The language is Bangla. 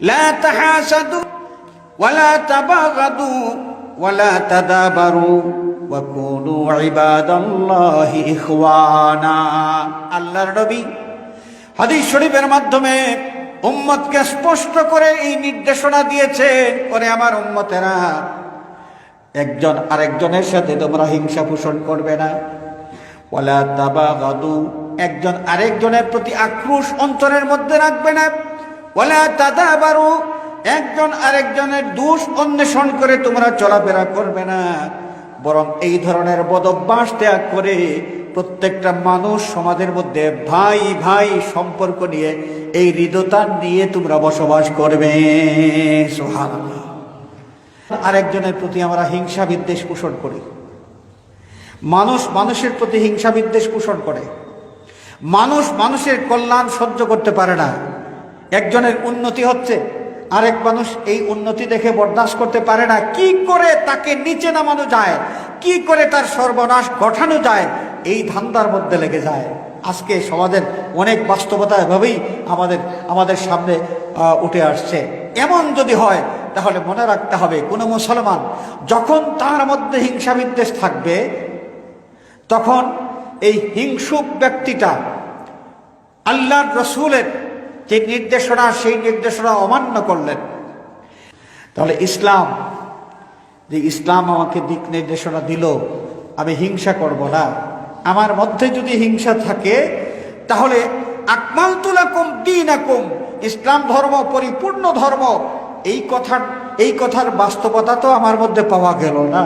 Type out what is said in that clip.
لا تحاسدوا ولا تباغضوا ولا تدابروا وكونوا عباد الله إخوانا আল্লাহর নবী হাদিস শরীফের মাধ্যমে উম্মতকে স্পষ্ট করে এই নির্দেশনা দিয়েছেন করে আমার উম্মতেরা একজন আরেকজনের সাথে তোমরা হিংসা পোষণ করবে না ওয়ালা তাবাগাদু একজন আরেকজনের প্রতি আক্রোশ অন্তরের মধ্যে রাখবে না ওয়ালা তাদাবারু, একজন আরেকজনের দোষ অন্বেষণ করে তোমরা চলাফেরা করবে না। বরং এই ধরনের বদভ্যাস ত্যাগ করে প্রত্যেকটা মানুষ সমাজের মধ্যে ভাই ভাই সম্পর্ক নিয়ে এই হৃদয়তা নিয়ে তোমরা বসবাস করবে। আরেকজনের প্রতি আমরা হিংসা বিদ্বেষ পোষণ করি। মানুষ মানুষের প্রতি হিংসা বিদ্বেষ পোষণ করে। মানুষ মানুষের কল্যাণ সহ্য করতে পারে না। একজনের উন্নতি হচ্ছে, আরেক মানুষ এই উন্নতি দেখে বরদাস্ত করতে পারে না। কি করে তাকে নিচে নামানো যায়? কি করে তার সর্বনাশ ঘটানো যায়? এই ধান্দার মধ্যে লেগে যায়। আজকে সমাজের অনেক বাস্তবতা এভাবেই আমাদের আমাদের সামনে উঠে আসছে। এমন যদি হয়, তাহলে মনে রাখতে হবে, কোনো মুসলমান যখন তার মধ্যে হিংসা বিদ্বেষ থাকবে, তখন এই হিংসুক ব্যক্তিটা আল্লাহর রসুলের যে নির্দেশনা, সেই নির্দেশনা অমান্য করলেন। তাহলে ইসলাম, যে ইসলাম আমাকে দিক নির্দেশনা দিল, আমি হিংসা করব না। আমার মধ্যে যদি হিংসা থাকে, তাহলে আকমাল তুলাকুম দিন আকুম ইসলাম ধর্ম পরিপূর্ণ ধর্ম, এই কথার এই কথার বাস্তবতা তো আমার মধ্যে পাওয়া গেল না।